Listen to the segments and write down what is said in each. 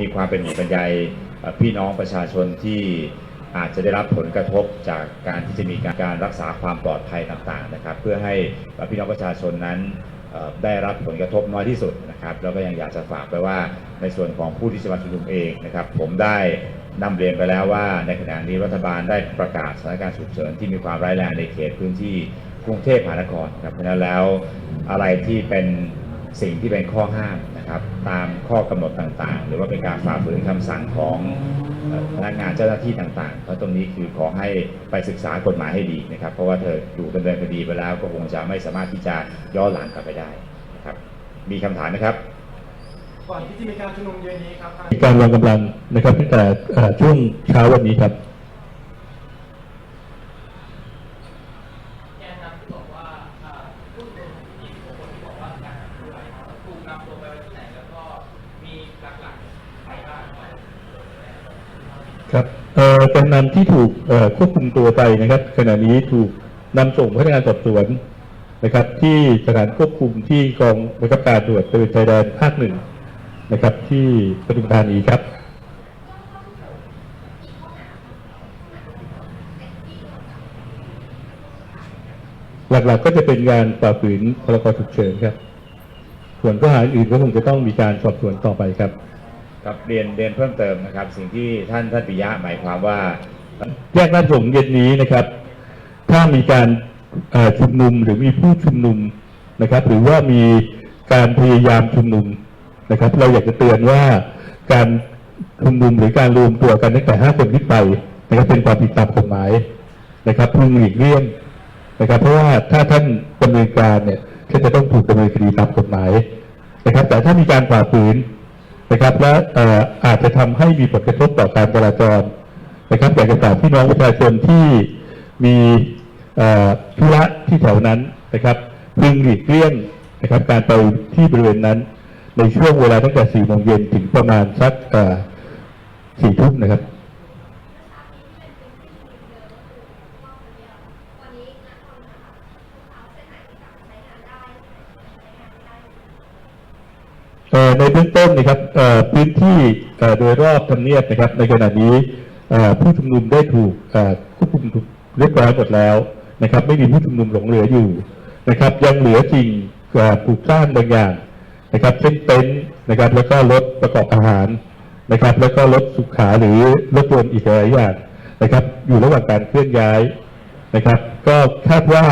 มีความเป็นห่วงเป็นใยพี่น้องประชาชนที่อาจจะได้รับผลกระทบจากการที่จะมีการการรักษาความปลอดภัยต่างๆนะครับ เพื่อให้พี่น้องประชาชนนั้นได้รับผลกระทบน้อยที่สุดนะครับแล้วก็ยังอยากจะฝากไปว่าในส่วนของผู้ที่จะมาชุมนุมเองนะครับ ผมได้นำเรียนไปแล้วว่าในขณะนี้รัฐบาลได้ประกาศสถานการณ์ฉุกเฉินที่มีความร้ายแรงในเขตพื้นที่กรุงเทพมหานครครับเพราะนั้นแล้วอะไรที่เป็นสิ่งที่เป็นข้อห้าม นะครับตามข้อกำหนดต่างๆ หรือว่าเป็นการฝ่าฝืนคำสั่งของเอ่อพนักงานเจ้าหน้าที่ต่างๆ เพราะตรงนี้คือขอให้ไปศึกษากฎหมายให้ดีนะครับ เพราะว่าเธอถูกดำเนินคดีไปแล้วก็คงจะไม่สามารถที่จะย้อนหลังกลับไปได้นะครับ มีคำถามไหมครับก่อนที่จะมีการชุมนุมเย็นนี้ครับทางมีการวางกำลังนะครับตั้งแต่เอ่อช่วงเช้าวันนี้ครับ แกนนำที่บอกว่าอ่าผู้ชุมนุม26คนที่บอกว่าการทำด้วยถูกนำตัวไปไว้ที่ไหนแล้วก็มีหลักๆใครบ้างครับครับเอ่อแกนนำที่ถูกควบคุมตัวไปนะครับ ขณะนี้ถูกนำส่งพนักงานสอบสวนนะครับ ที่สถานควบคุมที่กองบังคับการตรวจตระเวนชายแดนภาคหนึ่งนะครับ ที่ปทุมธานีครับหลักๆก็จะเป็นการฝ่าฝืนพรกฉุกเฉินครับ ส่วนข้อหาอื่นก็คงจะต้องมีการสอบสวนต่อไปครับ ครับเรียนเรียนเพิ่มเติมนะครับ สิ่งที่ท่านท่านปิยะหมายความว่า แยกราชประสงค์เย็นนี้นะครับ ถ้ามีการเอ่อชุมนุมหรือมีผู้ชุมนุมนะครับ หรือว่ามีการพยายามชุมนุมนะครับ เราอยากจะเตือนว่าการชุมนุมหรือการรวมตัวกันตั้งแต่ห้าคนขึ้นไปนะครับเป็นความผิดตามกฎหมายนะครับพึงหลีกเลี่ยงนะครับ เพราะว่าถ้าท่านดำเนินการเนี่ย ก็จะต้องถูกดำเนินคดีตามกฎหมายนะครับ แต่ถ้ามีการฝ่าฝืนนะครับ และเอ่อาจจะทำให้มีผลกระทบต่อการจราจรนะครับอยากจะฝากพี่น้องประชาชนที่มีธุระที่แถวนั้นนะครับพึงหลีกเลี่ยงนะครับ การไปที่บริเวณนั้น ในช่วงเวลาตั้งแต่4โมงเย็นถึงประมาณสักสี่ทุ่มนะครับ ในเบื้องต้นนะครับพื้นที่โดยรอบทำเนียบนะครับ ในขณะนี้ผู้ชุมนุมได้ถูกควบคุมเรียบร้อยหมดแล้วนะครับ ไม่มีผู้ชุมนุมหลงเหลืออยู่นะครับ ยังเหลือสิ่งเอ่อปลูกสร้างบางอย่างนะครับเช่นเต็นท์นะครับแล้วก็รถประกอบอาหารนะครับ แล้วก็รถสุขาหรือรถยนต์อีกหลายอย่างนะครับ อยู่ระหว่างการเคลื่อนย้ายนะครับ ก็คาดว่า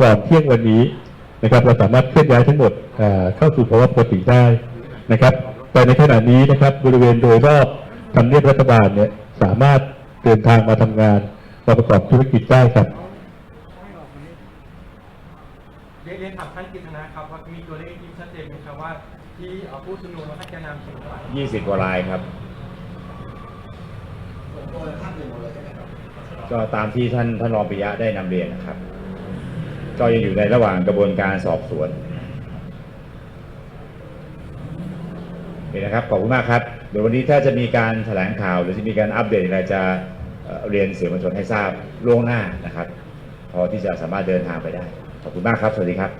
ก่อนเที่ยงวันนี้นะครับ เราสามารถเคลื่อนย้ายทั้งหมดเอ่อเข้าสู่ภาวะปกติได้ นะครับ แต่ในขณะนี้นะครับบริเวณโดยรอบทำเนียบรัฐบาลเนี่ยสามารถเดินทางมาทำงานมาประกอบธุรกิจได้ครับเรียนเรียนถามท่านกฤษณะครับว่ามีตัวเลขที่ชัดเจนไหมครับว่าที่เอ่อผู้ชุมนุมและท่านแกนนำชุมนุมเท่าไหร่20กว่ารายครับ ก็ตามที่ท่านท่านรองปิยะได้นำเรียนนะครับ ก็ยังอยู่ในระหว่างกระบวนการสอบสวน นี่นะครับขอบคุณมากครับเดี๋ยววันนี้ถ้าจะมีการแถลงข่าว หรือจะมีการอัปเดตอะไรจะเอ่อเรียนสื่อมวลชนให้ทราบล่วงหน้านะครับ พอที่จะสามารถเดินทางไปได้ ขอบคุณมากครับ สวัสดีครับ